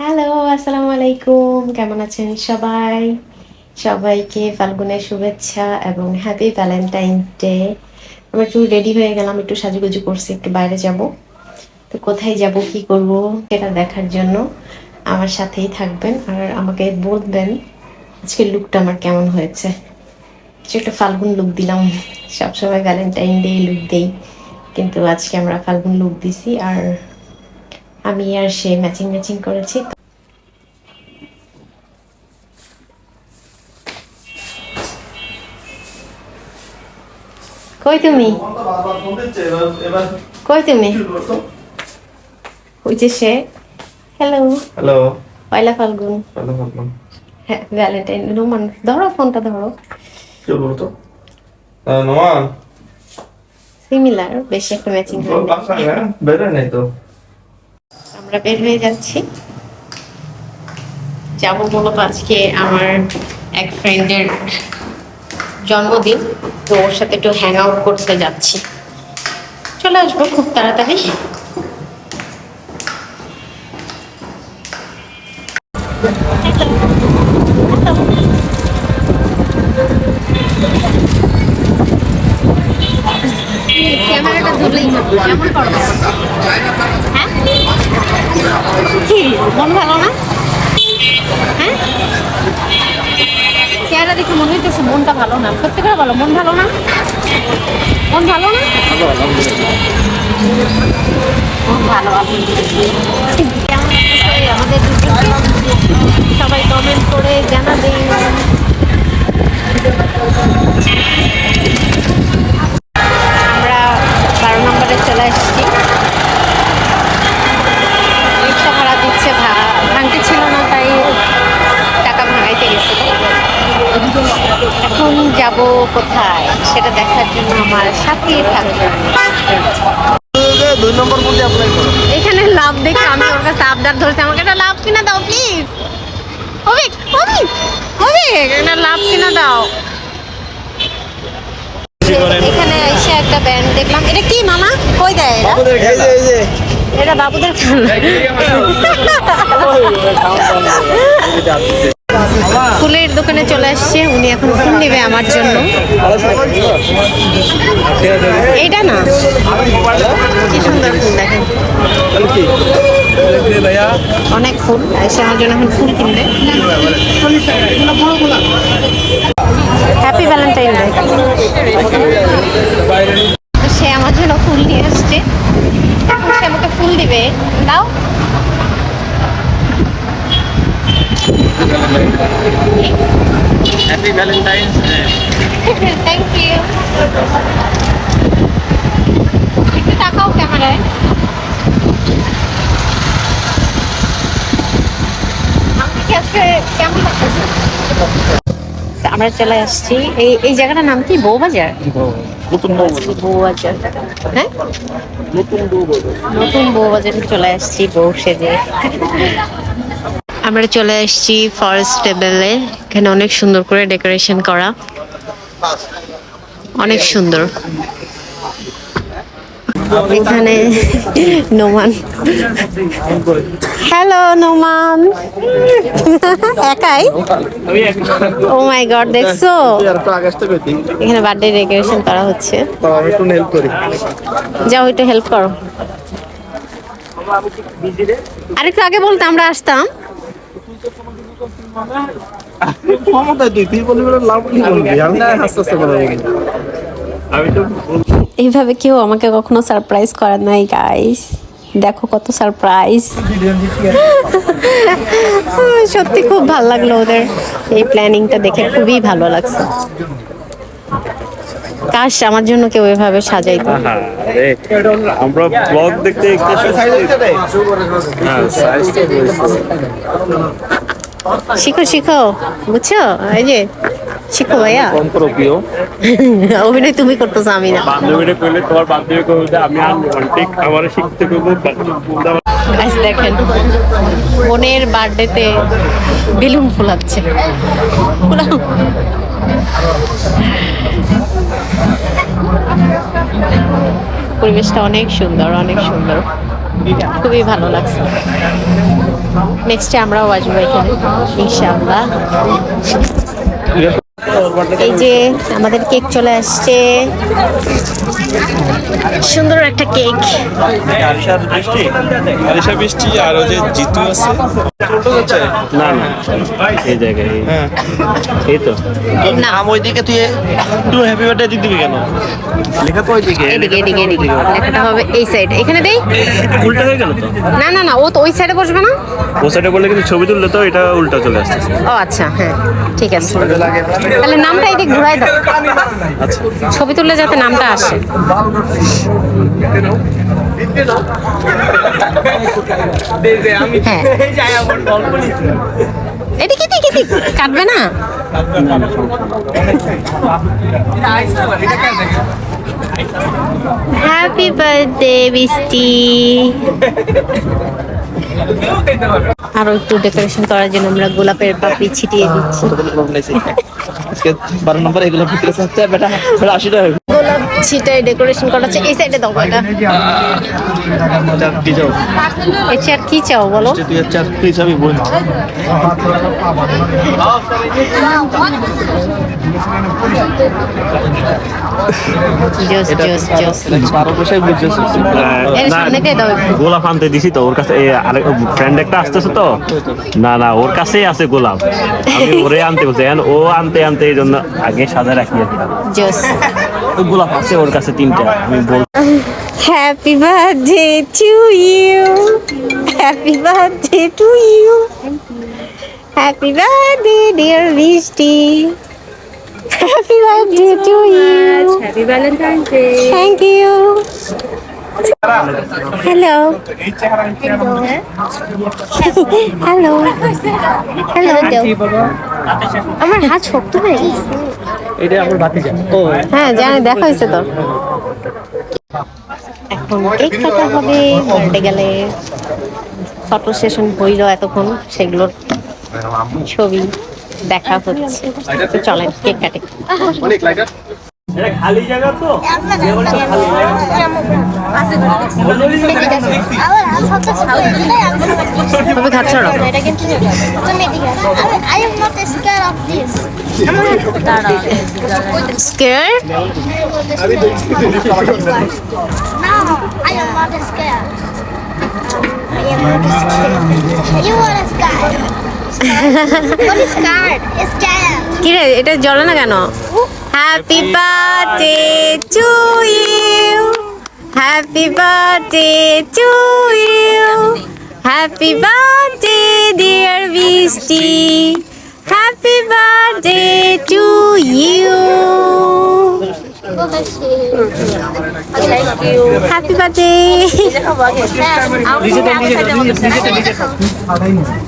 Hello আসসালামু আলাইকুম কেমন আছেন সবাই? সবাইকে ফাল্গুনের শুভেচ্ছা এবং হ্যাপি ভ্যালেন্টাইন ডে আমি একটু রেডি হয়ে গেলাম, একটু সাজুগুজু করছি, একটু বাইরে যাব। তো কোথায় যাব, কি করব, সেটা দেখার জন্য আমার সাথেই থাকবেন আর আমাকে বলবেন আজকে লুকটা আমার কেমন হয়েছে। কিছু একটা ফাল্গুন লুক দিলাম। সবসময় ভ্যালেন্টাইন ডে লুক দেই, কিন্তু আজকে আমরা ফাল্গুন লুক দিছি আর আমি আর সে ম্যাচিং ম্যাচিং করেছি কই তুমি? কই তুমি? ওই যে সে। হ্যালো হ্যালো পয়লা ফাল্গুন। হ্যাঁ ভ্যালেন্টাইন রোমান ধরো ফোনটা ধরো। কি বলব নোমান। সিমিলার বেশি একটা ম্যাচিং বেরোয় নাই তো। আমরা বের হয়ে যাচ্ছি। যাব মূলত আজকে আমার এক ফ্রেন্ডের জন্মদিন, তো ওর সাথে একটু হ্যাং আউট করতে যাচ্ছি। চলে আসব খুব তাড়াতাড়ি। ক্যামেরাটা ধরলেই কেমন মন ভালো না? হ্যাঁ? চেহারা দেখে মনে হইতেছে মনটা ভালো না। সত্যি করে বলো, মন ভালো না? মন ভালো না? মন ভালো আমাদের সবাই কমেন্ট করে জানাবেন আমরা বারো নম্বরে চলে এসেছি রিক্সা ভাড়া দিচ্ছে ভা- ভাঙতে ছিল না তাই টাকা ভাঙাইতে গেছিল এখন যাব কোথায় সেটা দেখার জন্য আমার সাথে থাকবে দুই নম্বর মধ্যে অ্যাপ্লাই করো এখানে লাভ দেখে আমি ওর কাছে আবদার ধরছি আমাকে একটা লাভ কিনা দাও প্লিজ অভিক অভিক অভিক একটা লাভ কিনা দাও এখানে এসে একটা ব্যান্ড দেখলাম এটা কি মামা কই দেয় এটা? এই যে এই যে এটা বাবুদের ফুলের দোকানে চলে আসছে, উনি এখন ফুল নেবে আমার জন্য। এইটা না? কি সুন্দর ফুল দেখেন। অনেক ফুল, এসে আমার জন্য এখন ফুল কিনবে। হ্যাপি ভ্যালেন্টাইন ডে সে আমার জন্য ফুল নিয়ে আসছে। সে আমাকে ফুল দিবে। দাও। হ্যাপি ভ্যালেন্টাইন্স থ্যাংক ইউ একটু তাকাও ক্যামেরায়। আমরা চলে আসছি। এই এই জায়গাটার নাম কি? বউবাজার? নতুন বউবাজার। হ্যাঁ? নতুন নতুন বউবাজারে চলে আসছি বউ সেজে। আমরা চলে আসছি ফরেস্ট টেবিলে এখানে অনেক সুন্দর করে ডেকোরেশন করা। অনেক সুন্দর। এখানে নোমান। হ্যালো নোমান। একাই? ও মাই গড দেখছ? এখানে বার্থডে ডেকোরেশন করা হচ্ছে। যাও, একটু হেল্প করো। আরেকটু আগে বলতে আমরা আসতাম। এইভাবে কেউ আমাকে কখনো সারপ্রাইজ করে নাই গাইস দেখো কত সারপ্রাইজ সত্যি খুব ভালো লাগল ওদের এই প্ল্যানিংটা দেখে, খুবই ভালো লাগছে। কাশ আমার জন্য কেউ এভাবে সাজাইতো আরে, আমরা ব্লগ দেখতে দেখতে হ্যাঁ সাইজটা শিখো শিখো বুঝছ? এই যে শিখো ভাইয়া। কম করো প্রিয় অভিনয় তুমি করতেছো আমি না। বান্ধবীরা কইলে তোমার বান্ধবী কইলে আমি আনরোমান্টিক আমার শিখতে কইবো গাইস দেখেন বোনের বার্থডেতে বেলুন ফুলাচ্ছে। ফুলাও। পরিবেশটা অনেক সুন্দর অনেক সুন্দর। খুবই ভালো লাগছে। নেক্সটে আমরাও আসব এখানে ইনশাআল্লাহ। এই যে আমাদের কেক চলে আসছে। সুন্দর একটা কেক। আরিশা বৃষ্টি আর ওই যে জিতু আছে। না না এই জায়গায় এই- হ্যাঁ। তো। নাম ওইদিকে তুই তুই হ্যাপি বার্থডে দিতে দিবি কেন? লেখা তো ওইদিকে এদিকে এদিকে এদিকে। লেখাটা হবে এই সাইড এখানে দেই? উল্টা হয়ে গেল তো? না না না ও তো ওই সাইডে বসবে না? ও সাইডে বললে কিন্তু ছবি তুললে তো এটা উল্টা চলে আসতেছে। ও আচ্ছা হ্যাঁ ঠিক আছে। তাহলে নামটা এদিকে ঘুরাই দাও। ছবি তুললে যাতে নামটা আসে। হ্যাঁ। এদিকে এদিকে এদিকে কাটবে না? হ্যাপি বার্থডে বৃষ্টি আরও একটু ডেকোরেশন করার জন্য আমরা গোলাপের পাপড়ি ছিটিয়ে দিচ্ছি। আজকে বারো নম্বর, এগুলো বিক্রি হচ্ছে বেটা বেটা আশি টাকা গোলাপ ডেকোরেশন করা আছে, এই সাইডে দাও এটা। কি আর কি চাও বলো? জোস গোলাপ আনতে দিছি তো ওর কাছে আরেক ফ্রেন্ড একটা আসতেছে তো। না না ওর কাছেই আছে গোলাপ। আমি ওরে আনতে বলছি ও আনতে আনতে এই জন্য আগে সাজা রাখিয়ে দিলাম। জোস গোলাপ আছে ওর কাছে তিনটা আমি বল happy birthday to you happy birthday to you happy birthday dear Brishti happy birthday to you Happy Valentine's Day. Thank you hello hello hello আমার হাত শক্ত হয়ে গেছে। এটা আমার যা ও। হ্যাঁ জানি দেখা হয়েছে তো। এখন কেক কাটা হবে বার্থডে গেলে ফটো সেশন হইল এতক্ষণ সেগুলোর ছবি। দেখা হচ্ছে। চলেন কেক কাটে। খালি জায়গা তো? কি রে এটা জ্বলে না কেন? Happy birthday to you happy birthday to you happy birthday dear Brishti happy birthday to you. Happy birthday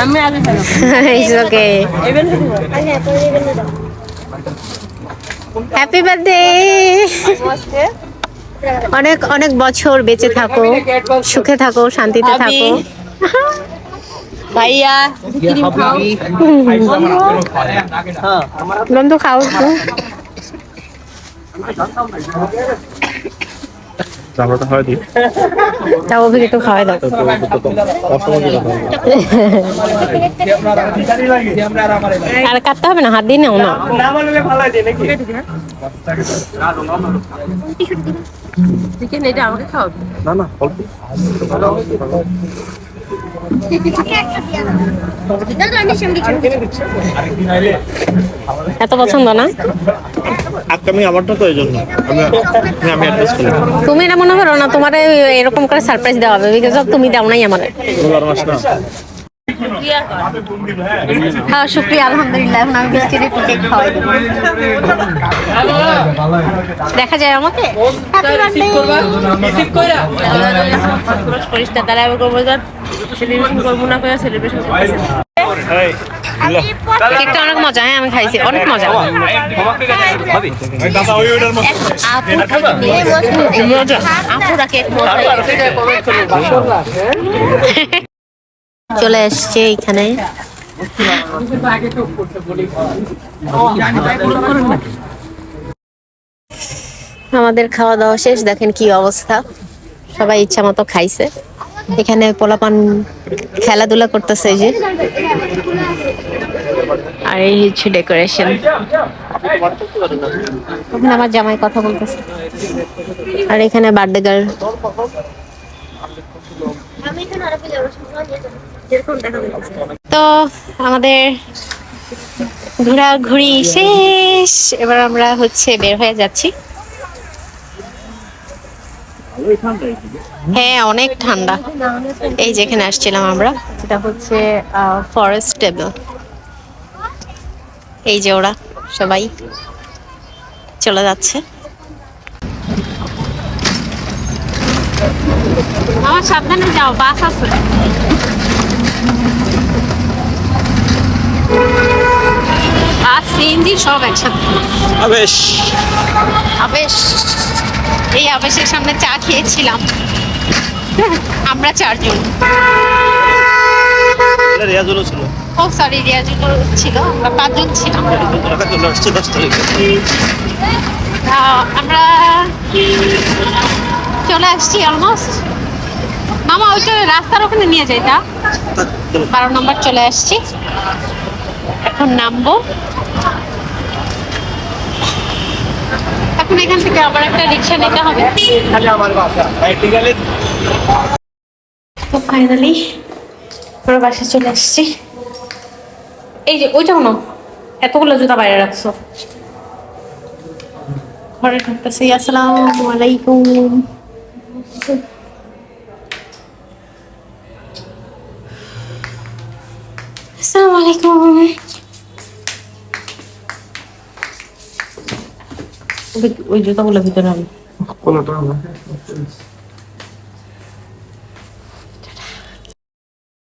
আমি আগে ওকে হ্যাপি বার্থডে অনেক অনেক বছর বেঁচে থাকো সুখে থাকো শান্তিতে থাকো। ভাইয়া বন্ধু খাও। চামড়াটা হয় দিই। তাও অভিক একটু খাওয়াই দাও। আর কাটতে হবে না হাত দিয়ে নাও না না না অল্প। এত পছন্দ না? আমি আমারটা তো এই জন্য আমি আমি আমি অ্যাড্রেস করি তুমি এটা মনে করো না তোমার এরকম করে সারপ্রাইজ দেওয়া হবে বিকজ তুমি দাও নাই আমার মাস না হ্যাঁ শুক্রিয়া আলহামদুলিল্লাহ এখন আমি একটু কেক খাওয়াই দেখা যায় আমাকে পরিষ্কার তারা আবার করব সেলিব্রেশন করব না করে সেলিব্রেশন কেকটা অনেক মজা হ্যাঁ আমি খাইছি অনেক মজা আপুরা কেক মজা চলে আসছে এখানে আমাদের খাওয়া দাওয়া শেষ দেখেন কি অবস্থা সবাই ইচ্ছা মতো খাইছে এখানে পোলাপান খেলাধুলা করতেছে যে। আর এই হচ্ছে ডেকোরেশন। আমার জামাই কথা বলতেছে আর এখানে বার্থডে গার্ল। তো আমাদের ঘোরাঘুরি শেষ। এবার আমরা হচ্ছে বের হয়ে যাচ্ছি। হ্যাঁ অনেক ঠান্ডা। এই যেখানে আসছিলাম আমরা। এটা হচ্ছে ফরেস্ট টেবল এই যে ওরা সবাই চলে যাচ্ছে। আমার সাবধানে যাও বাস আছে। আর সিএনজি সব একসাথে। বেশ আবেশ। এই আবেশের সামনে চা খেয়েছিলাম। আমরা চারজন। রিয়াজুলও ছিল। ও সরি রিয়াজুল ছিল। আমরা পাঁচজন ছিলাম। আমরা চলে আসছি অলমোস্ট মামা রাস্তার ওখানে নিয়ে যাই তা। বারো নম্বর চলে আসছি। এখন নামবো। এখন এখান থেকে আবার একটা রিক্সা নিতে হবে। তো ফাইনালি আমরা বাসায় চলে আসছি। এই যে, ওইটাও না এতগুলো জুতা বাইরে রাখছো। ঘরে ঢুকতেছি। আসসালামু আলাইকুম। আসসালামু আলাইকুম। ওই জুতাগুলো ভিতরে আমি কোনটা